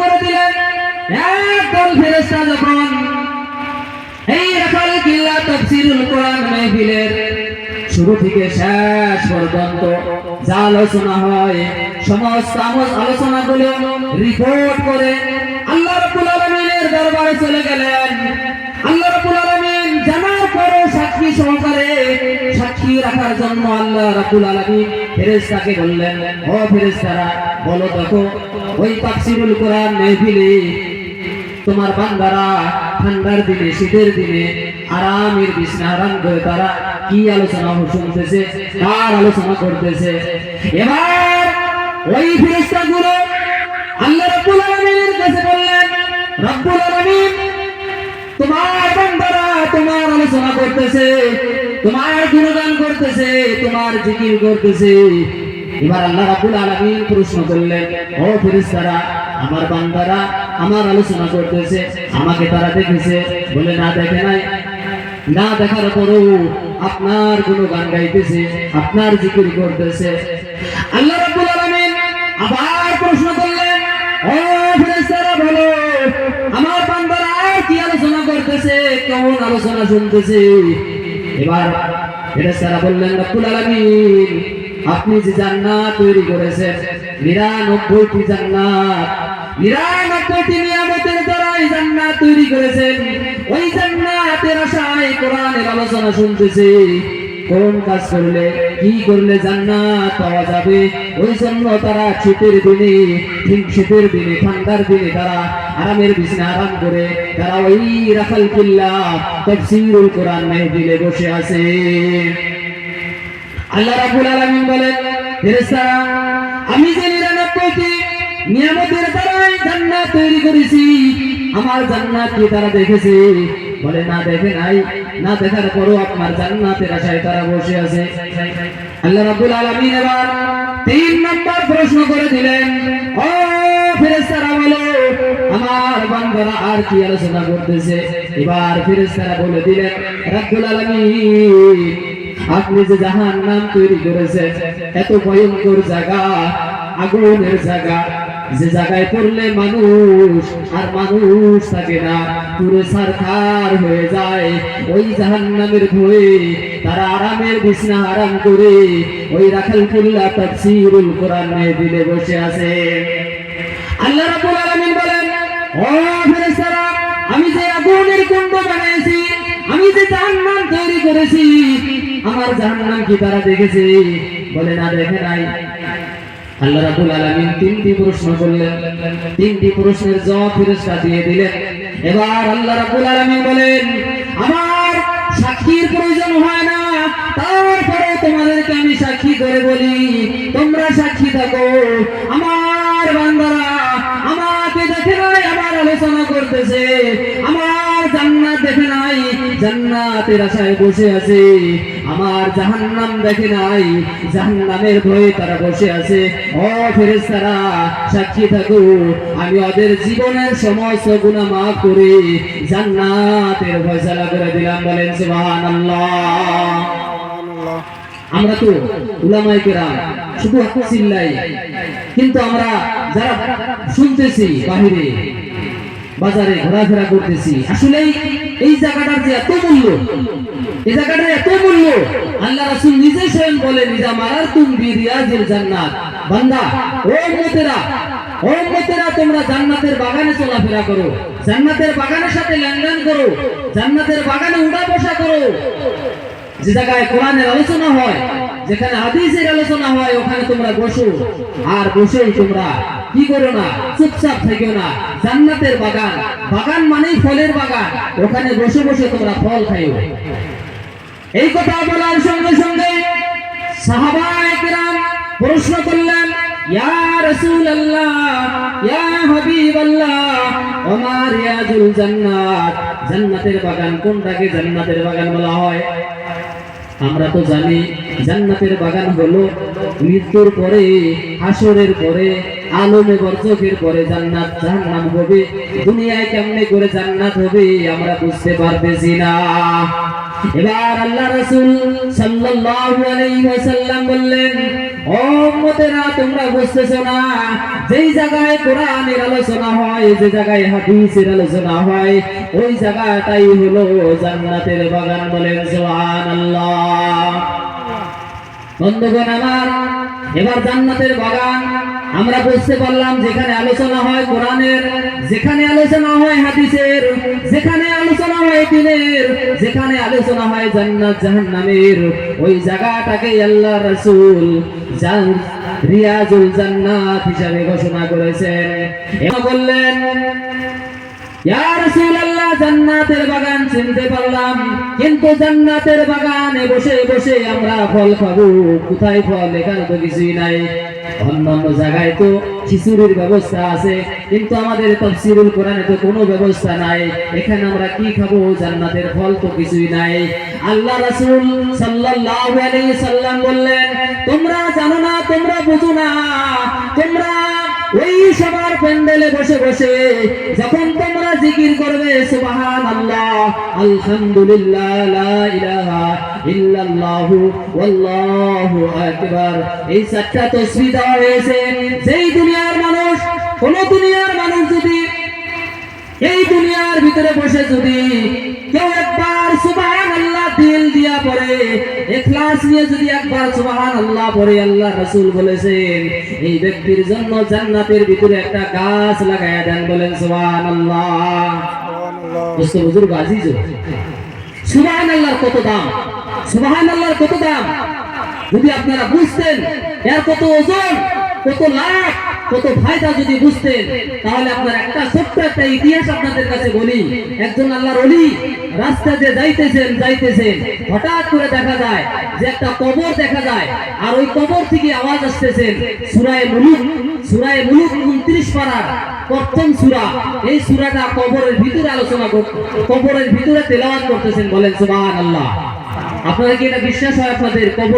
করে দিলেন। একদল ফেরেশতা যখন এই রাখাল কিল্লা তাফসীরুল কোরআন মাহফিলের শুরু থেকে শেষ পর্যন্ত যা আলোচনা হয়, সমস্ত আমল আলোচনাগুলো রিপোর্ট করে আল্লাহ রাব্বুল আলামিনের দরবারে চলে গেলেন। আল্লাহ রাব্বুল আলামিন জানার পরে সাক্ষী সহকারে সাক্ষী রাখার জন্য আল্লাহ রাব্বুল আলামিন ফেরেশতাকে বললেন, ও ফেরেশতারা, বলো দেখো, ওই তাফসীরুল কোরআন মাহফিলে তোমার বান্দারা ঠান্ডার দিনে, শীতের দিনে, আরামের বিছনা আরাম করে তারা কি আলোচনা শুনতেছে, কার আলোচনা করতেছে? এবার ওই ফেরেশতা গুলো আল্লাহ রাব্বুল আলামিনের কাছে বললেন, রাব্বুল আলামিন, তোমার বান্দারা তোমার আলোচনা করতেছে তোমার গুণগান করতেছে, তোমার জিকির করতেছে। এবার আল্লাহ রাব্বুল আলামিন প্রশ্ন করলেন, ও ফেরেশতারা, আমার বান্দারা আমার আলোচনা করতেছে, আমাকে তারা দেখেছে। বলে, না, দেখে নাই। না, দেখার পরও আপনার গুণগান গাইতেছে, আপনার জিকির করতেছে। আল্লাহ রাব্বুল আলামিন আবার প্রশ্ন করলেন, ও ফেরেশতারা, বলো, আমার বান্দারা কি আলোচনা করতেছে, কেমন আলোচনা শুনতেছে? এবার ফেরেশতারা বললেন, রব্বুল আলামিন, আপনি যে জান্নাত তৈরি করেছেন, নিরানব্বইটি জান্নাত, নিরানব্বইটি নিয়ামতের দ্বারাই জান্নাত তৈরি করেছেন। ওই জান্নাতের আশায় কোরআনের আলোচনা শুনতেছে। কোন কাজ করলে, কি করলে জান্নাত পাওয়া যাবে? ওই জন্য তারা শীতের দিনে, ঠিক শীতের দিনে, ঠান্ডার দিনে তারা আরামের বিছানা আরাম করে, তারা ওই রাখাল কিল্লা তাফসীরুল কোরআন মেহফিলে বসে আছে। আল্লাহ রাব্বুল আলামিন বলেন ফেরেশতারা আমি যে নিরানব্বইটি নিয়ামতের দ্বারাই জান্নাত তৈরি করেছি, আমার জান্নাত কি তারা দেখেছে? বলে, না, দেখে নাই। না দেখার পরও আপনার জান্নাতের আশায় তারা বসে আছে। আল্লাহ রাব্বুল আলামিন এবার তিন নম্বর প্রশ্ন করে দিলেন, ও ফেরেশতারা বলো, আমার বান্দারা আর কি আলোচনা করতেছে? এবার ফেরেশতারা বলে দিলেন, রাব্বুল আলামিন, আপনি যে জাহান নাম তৈরি করেছেন, এত ভয়ঙ্কর জায়গা, আগুনের জায়গা যে জায়গায় পড়লে মানুষ আর মানুষ থাকে না, পুরো সারখার হয়ে যায়। ওই জাহান নামের ভয়ে তারা আরামের বিছনা আরাম করে ওই রাখাল কুল্লা তাফসীরুল কোরআন দিলে বসে আছে। আল্লাহ রাব্বুল আলামিন বলেন, ও ফেরেশতারা, আমি যে আগুনের কুণ্ড বানিয়েছি আমি যে জাহান্নাম তৈরি করেছি, আমার জাহান্নাম কি তারা দেখেছে? বলে, না, দেখে নাই। আল্লাহ রাব্বুল আলামিন তিনটি প্রশ্ন করলেন তিনটি প্রশ্নের জবাব ফেরেশতা দিয়ে দিলেন। এবার আল্লাহ রাব্বুল আলামিন বলেন, আমার সাক্ষীর প্রয়োজন হয় না তারপরে তোমাদেরকে আমি সাক্ষী করে বলি, তোমরা সাক্ষী থাকো। আমার বান্দারা আমাকে দেখে নাই আমার আলোচনা করতেছে। আমার জান্নাত জান্নাতের আশায় বসে আছে। আমার জাহান্নাম দেখে নাই, জাহান্নামের ভয়ে তারা বসে আছে। ও ফেরেশতারা, সাক্ষী থাকো, আমি ওদের জীবনের সমস্ত গুনাহ মাফ করে জান্নাতের ফয়সালা করে দিলাম, বলেন সুবহানাল্লাহ। আমরা তো উলামায়ে কেরাম, শুধু চিল্লাই কিন্তু আমরা যারা শুনতেছি বাহিরে বাজারে ঘোরাফেরা করতেছি। আসলে এই জায়গাটার যে এত মূল্য, এই জায়গাটার এত মূল্য, আল্লাহ রাসূল নিজে স্বয়ং বলে নিজা মারার তুম বিরিয়াজিল জান্নাত। বান্দা, ও উম্মতেরা, ও তোমরা জান্নাতের বাগানে চলাফেরা করো, জান্নাতের বাগানের সাথে লেনদেন করো, জান্নাতের বাগানে উড়া বসা করো। যে জায়গায় কোরআনের আলোচনা হয়, যেখানে হাদিসের আলোচনা হয়, ওখানে তোমরা বসো, আর বসেই তোমরা কি করো না? চুপচাপ থেকো না। জান্নাতের বাগান। বাগান মানেই ফলের বাগান। ওখানে বসে বসে তোমরা ফল খাইও। এই কথা বলার সঙ্গে সঙ্গে কেরাম প্রশ্ন করলেন, ইয়া রাসূলুল্লাহ, ইয়া জান্নাত? জান্নাতের বাগান কোনটাকে জান্নাতের বাগান বলা হয়? আমরা তো জানি, জান্নাতের বাগান হলো মৃত্যুর পরে, হাসরের পরে আলমে বরচকের পরে জান্নাত, জাহান্নাম হবে। দুনিয়ায় কেমনে করে জান্নাত হবে, আমরা বুঝতে পারতেছি না। এবার আল্লাহ রাসূল সাল্লাল্লাহু আলাইহি ওয়াসাল্লাম বললেন, ও উম্মতেরা, তোমরা বুঝতেছো না, যেই জায়গায় কোরআনের আলোচনা হয়, যে জায়গায় হাদিসের আলোচনা হয়, ওই জায়গাটাই হলো জান্নাতের বাগান বলেন সুবহানাল্লাহ। বন্ধুগণ আমার, এবার জান্নাতের বাগান আমরা বুঝতে পারলাম যেখানে আলোচনা হয় কোরআনের, যেখানে আলোচনা হয় হাদিসের, যেখানে আলোচনা হয় দিনের, যেখানে আলোচনা হয় জান্নাত জাহান্নামের। ওই জায়গাটাকে আল্লাহ রাসূল রিয়াজুল জান্নাত হিসাবে ঘোষণা করেছেন। বললেন জান্নাতের বাগান চিনতে পারলাম। কিন্তু জান্নাতের বাগানে বসে বসে আমরা ফল খাব। কোথায় ফল? এখানে তো কিছুই নাই। অন্যান্য জায়গায় তো খিচুড়ির ব্যবস্থা আছে, কিন্তু আমাদের তাফসীরুল কোরআনে তো কোনো ব্যবস্থা নাই। এখানে আমরা কি খাব? জান্নাতের ফল তো কিছুই নাই। আল্লাহ রাসূল সাল্লাল্লাহু আলাইহি সাল্লাম বললেন, তোমরা জানো না, তোমরা বুঝো না। তোমরা ওই সবার প্যান্ডেলে বসে বসে যখন তোমরা জিকির করবে সুবহান আল্লাহ আলহামদুলিল্লাহ, লা ইলাহা ইল্লাল্লাহু, ওয়াল্লাহু আকবার। এই সাতটা তাসবিহ দেওয়া হয়েছে। যেই দুনিয়ার মানুষ, কোন দুনিয়ার মানুষ যদি এই দুনিয়ার ভিতরে বসে যদি কেউ একবার সুবহান আল্লাহ দিয়া পড়ে ইখলাস নিয়ে যদি একবার সুবহান আল্লাহ পড়ে আল্লাহ রাসূল বলেছেন এই ব্যক্তির জন্য জান্নাতের ভিতরে একটা গাছ লাগায়া দেন বলেন সুবহান আল্লাহ দোস্ত বুজুর্গ আজিজ সুবহান আল্লাহর কত দাম? সুবহান আল্লাহর কত দাম? যদি আপনারা বুঝতেন এর কত ওজন? কত লাভ কত ফায়দা যদি বুঝতেন, তাহলে আপনার একটা ছোট্ট একটা ইতিহাস আপনাদের কাছে বলি। একজন আল্লাহর অলি রাস্তা দিয়ে যাইতেছেন যাইতেছেন। হঠাৎ করে দেখা যায় যে একটা কবর দেখা যায়, আর ওই কবর থেকে আওয়াজ আসতেছেন, সুরায় মুলুক সুরায় মুলুক উনত্রিশ পাড়ার প্রথম সুরা। এই সুরাটা কবরের ভিতরে আলোচনা কবরের ভিতরে তেলাওয়াত করতেছেন, বলেন সুবহানাল্লাহ। আপনারা কি এটা বিশ্বাস হয় আপনাদের কবর